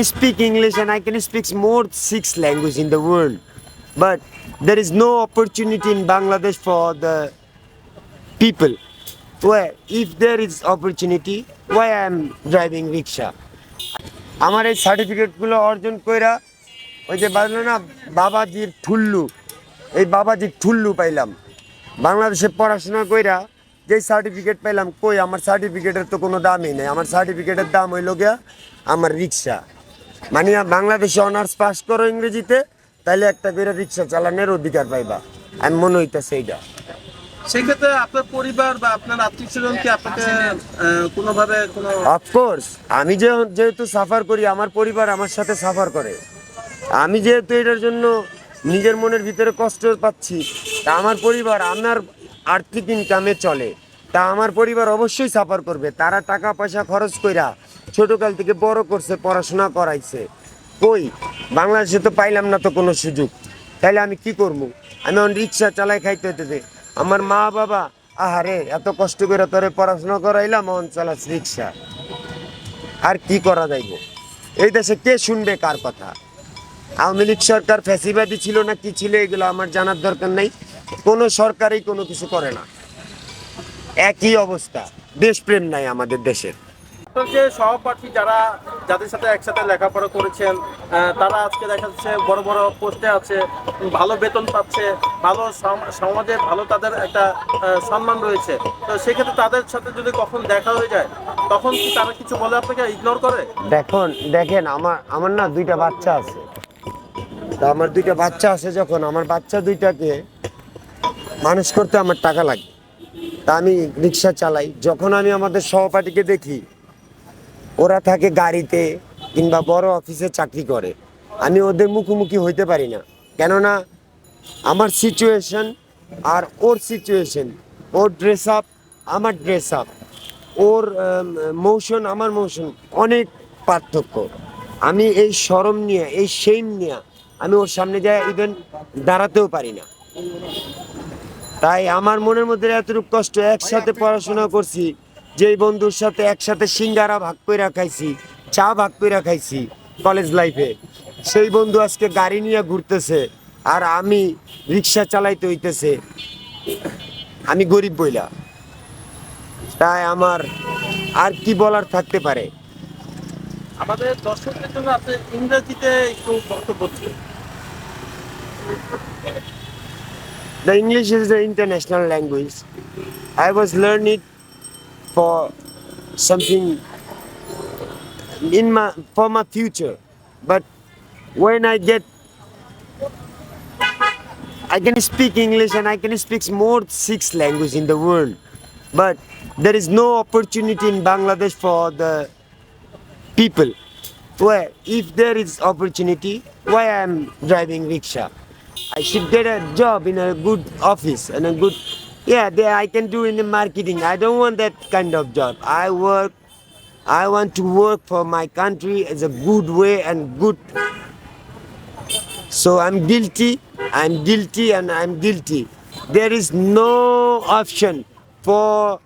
speak English and I can speak more six language in the world. But there is no opportunity in Bangladesh for the people. Where if there is opportunity, why I am driving rickshaw? আমার এই সার্টিফিকেটগুলো অর্জন কইরা ওই যে বাজলো না বাবাজির ঠুল্লু এই বাবাজির ঠুল্লু পাইলাম বাংলাদেশে পড়াশোনা কইরা যে সার্টিফিকেট পাইলাম কই আমার সার্টিফিকেটের তো কোনো দামই নেই আমার সার্টিফিকেটের দাম হইল গিয়া আমার রিক্সা মানে বাংলাদেশে অনার্স পাস করো ইংরেজিতে তাহলে একটা করে রিক্সা চালানোর অধিকার পাইবা। আমি মনে হইতেছে এইটা সেক্ষেত্রে আপনার পরিবার বা আপনার আত্মীয় স্বজন কি আপনাকে কোনোভাবে কোনো অফকোর্স আমি যে যেহেতু সাফার করি আমার পরিবার আমার সাথে সাফার করে। আমি যেহেতু এটার জন্য নিজের মনের ভিতরে কষ্ট পাচ্ছি তা আমার পরিবার আমার আর্থিক ইনকামে চলে। তা আমার পরিবার অবশ্যই সাফার করবে। তারা টাকা পয়সা খরচ কইরা ছোটকাল থেকে বড় করছে, পড়াশোনা করাইছে। কই? বাংলাদেশে তো পাইলাম না তো কোনো সুযোগ। তাহলে আমি কি করব? আমি এখন রিক্সা চালাই খাইতে হইতেছে। আমার মা বাবা, আহারে, এত কষ্ট করে তোরে পড়াশোনা করাইলাম অন চালাস রিক্সা। আর কি করা যাইব? এই দেশে কে শুনবে কার কথা? আওয়ামী লীগ সরকার ফ্যাসিবাদী ছিল না কি ছিল, এগুলো আমার জানার দরকার নেই। কোনো সরকারই কোনো কিছু করে না। একই অবস্থা। দেশপ্রেম নাই আমাদের দেশের। আপনার যে সহপাঠী যারা যাদের সাথে একসাথে লেখাপড়া করেছেন তারা আজকে দেখা যাচ্ছে বড় বড় পোস্টে আছে, ভালো বেতন পাচ্ছে, ভালো সমাজে ভালো তাদের একটা সম্মান রয়েছে। তো সেক্ষেত্রে তাদের সাথে যদি কখন দেখা হয়ে যায়, তখন কি তারা কিছু বলে আপনাকে ইগনোর করে? দেখুন, দেখেন, আমার আমার না দুইটা বাচ্চা আছে। তা আমার দুইটা বাচ্চা আছে যখন, আমার বাচ্চা দুইটাকে মানুষ করতে আমার টাকা লাগে। তা আমি রিক্সা চালাই। যখন আমি আমাদের সহপাঠীকে দেখি ওরা থাকে গাড়িতে কিংবা বড় অফিসে চাকরি করে। আমি ওদের মুখোমুখি হইতে পারি না। কেননা আমার সিচুয়েশন আর ওর সিচুয়েশন ওর ড্রেস আপ আমার ড্রেস আপ ওর মোশন আমার মোশন অনেক পার্থক্য। আমি এই শরম নিয়ে, এই সেইম নিয়ে আমি ওর সামনে যাই ইভেন দাঁড়াতেও পারি না। তাই আমার মনের মধ্যে এতটুকু কষ্ট, একসাথে পড়াশোনা করছি যেই বন্ধুর সাথে একসাথে সিঙ্গারা ভাগ করে রাখাইছি চা ভাগ করে রাখাইছি কলেজ লাইফে সেই বন্ধু আজকে গাড়ি নিয়ে ঘুরতেছে আর আমি রিক্সা চালাইতে হইতেছে আমি গরিব বইলা তাই আমার আর কি বলার থাকতে পারে আমাদের দর্শকদের জন্য আপনি ইংরেজিতে একটু বক্তব্য। The English is the international language. I was learning for something in my for my future. But when I get I can speak English and I can speak more six language in the world. But there is no opportunity in Bangladesh for the people. Where if there is opportunity, why I am driving rickshaw? I should get a job in a good office and a good yeah there I can do in the marketing. I don't want that kind of job. I work I want to work for my country as a good way and good so I'm guilty, I'm guilty and I'm guilty. There is no option for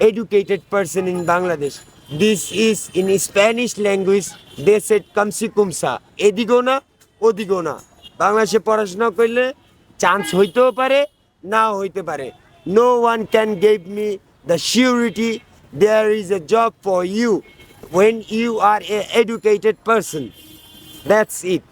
educated person in Bangladesh. This is in Spanish language, they said kamsi kumsa. না ওদিগো না বাংলাদেশে পড়াশোনা করলে chance হইতেও পারে নাও হইতে পারে No one can give me the surety there is a job for you when you are an educated person. That's it.